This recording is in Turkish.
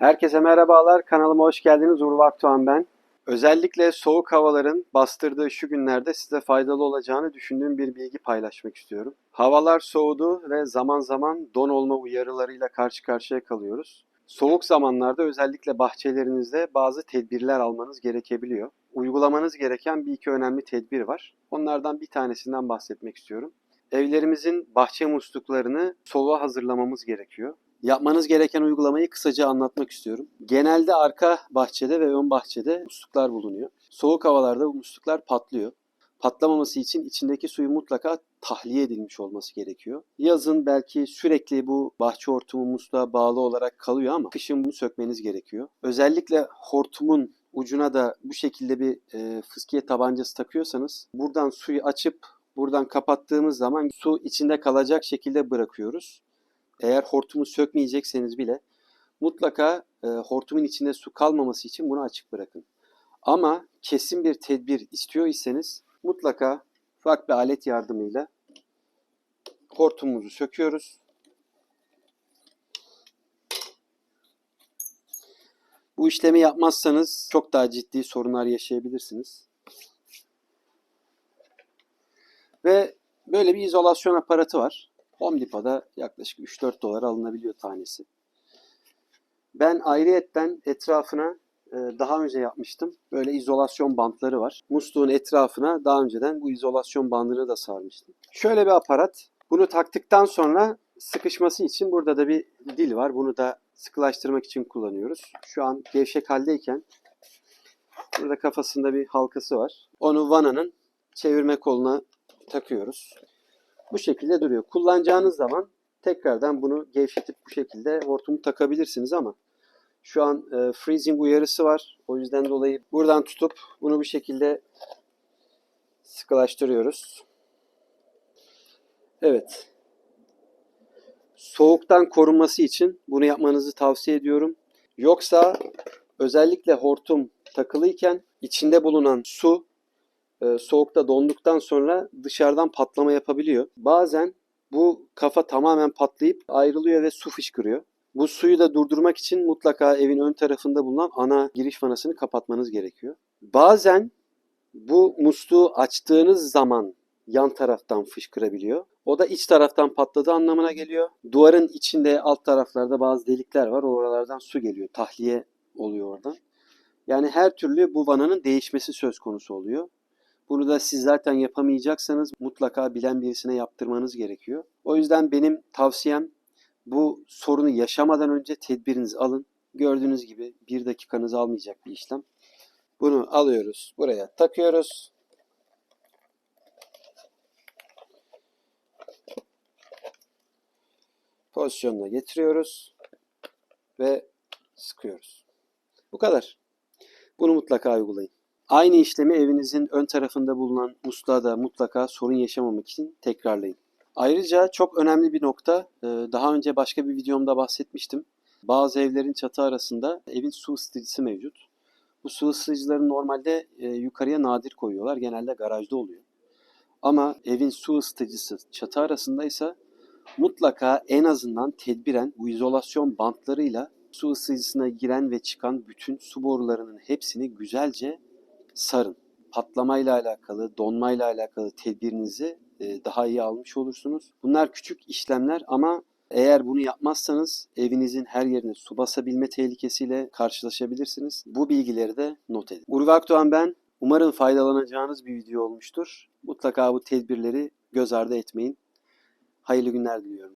Herkese merhabalar. Kanalıma hoş geldiniz. Uğur Vaktuğan ben. Özellikle soğuk havaların bastırdığı şu günlerde size faydalı olacağını düşündüğüm bir bilgi paylaşmak istiyorum. Havalar soğudu ve zaman zaman don olma uyarılarıyla karşı karşıya kalıyoruz. Soğuk zamanlarda özellikle bahçelerinizde bazı tedbirler almanız gerekebiliyor. Uygulamanız gereken bir iki önemli tedbir var. Onlardan bir tanesinden bahsetmek istiyorum. Evlerimizin bahçe musluklarını soluğa hazırlamamız gerekiyor. Yapmanız gereken uygulamayı kısaca anlatmak istiyorum. Genelde arka bahçede ve ön bahçede musluklar bulunuyor. Soğuk havalarda bu musluklar patlıyor. Patlamaması için içindeki suyu mutlaka tahliye edilmiş olması gerekiyor. Yazın belki sürekli bu bahçe hortumu musluğa bağlı olarak kalıyor ama kışın bunu sökmeniz gerekiyor. Özellikle hortumun ucuna da bu şekilde bir e, fıskiye tabancası takıyorsanız buradan suyu açıp buradan kapattığımız zaman su içinde kalacak şekilde bırakıyoruz. Eğer hortumu sökmeyecekseniz bile mutlaka e, hortumun içinde su kalmaması için bunu açık bırakın. Ama kesin bir tedbir istiyor iseniz mutlaka ufak bir alet yardımıyla hortumumuzu söküyoruz. Bu işlemi yapmazsanız çok daha ciddi sorunlar yaşayabilirsiniz. Ve böyle bir izolasyon aparatı var. Home Depot'da yaklaşık 3-4 dolara alınabiliyor tanesi. Ben ayrıyetten etrafına e, daha önce yapmıştım. Böyle izolasyon bantları var. Musluğun etrafına daha önceden bu izolasyon bandını da sarmıştım. Şöyle bir aparat. Bunu taktıktan sonra sıkışması için burada da bir dil var. Bunu da sıkılaştırmak için kullanıyoruz. Şu an gevşek haldeyken burada kafasında bir halkası var. Onu vananın çevirme koluna takıyoruz. Bu şekilde duruyor. Kullanacağınız zaman tekrardan bunu gevşetip bu şekilde hortumu takabilirsiniz ama şu an e, freezing uyarısı var. O yüzden dolayı buradan tutup bunu bu şekilde sıkılaştırıyoruz. Evet. Soğuktan korunması için bunu yapmanızı tavsiye ediyorum. Yoksa özellikle hortum takılıyken içinde bulunan su e, soğukta donduktan sonra dışarıdan patlama yapabiliyor. Bazen bu kafa tamamen patlayıp ayrılıyor ve su fışkırıyor. Bu suyu da durdurmak için mutlaka evin ön tarafında bulunan ana giriş vanasını kapatmanız gerekiyor. Bazen bu musluğu açtığınız zaman yan taraftan fışkırabiliyor. O da iç taraftan patladığı anlamına geliyor. Duvarın içinde alt taraflarda bazı delikler var. Oralardan su geliyor. Tahliye oluyor oradan. Yani her türlü bu vananın değişmesi söz konusu oluyor. Bunu da siz zaten yapamayacaksanız mutlaka bilen birisine yaptırmanız gerekiyor. O yüzden benim tavsiyem bu sorunu yaşamadan önce tedbirinizi alın. Gördüğünüz gibi bir dakikanızı almayacak bir işlem. Bunu alıyoruz. Buraya takıyoruz. Pozisyonuna getiriyoruz. Ve sıkıyoruz. Bu kadar. Bunu mutlaka uygulayın. Aynı işlemi evinizin ön tarafında bulunan musluğa mutlaka sorun yaşamamak için tekrarlayın. Ayrıca çok önemli bir nokta, e, daha önce başka bir videomda bahsetmiştim. Bazı evlerin çatı arasında evin su ısıtıcısı mevcut. Bu su ısıtıcıları normalde e, yukarıya nadir koyuyorlar. Genelde garajda oluyor. Ama evin su ısıtıcısı çatı arasındaysa mutlaka en azından tedbiren bu izolasyon bantlarıyla su ısıtıcısına giren ve çıkan bütün su borularının hepsini güzelce sarın. Patlamayla alakalı, donmayla alakalı tedbirinizi e, daha iyi almış olursunuz. Bunlar küçük işlemler ama eğer bunu yapmazsanız evinizin her yerine su basabilme tehlikesiyle karşılaşabilirsiniz. Bu bilgileri de not edin. Urve Akdoğan ben. Umarım faydalanacağınız bir video olmuştur. Mutlaka bu tedbirleri göz ardı etmeyin. Hayırlı günler diliyorum.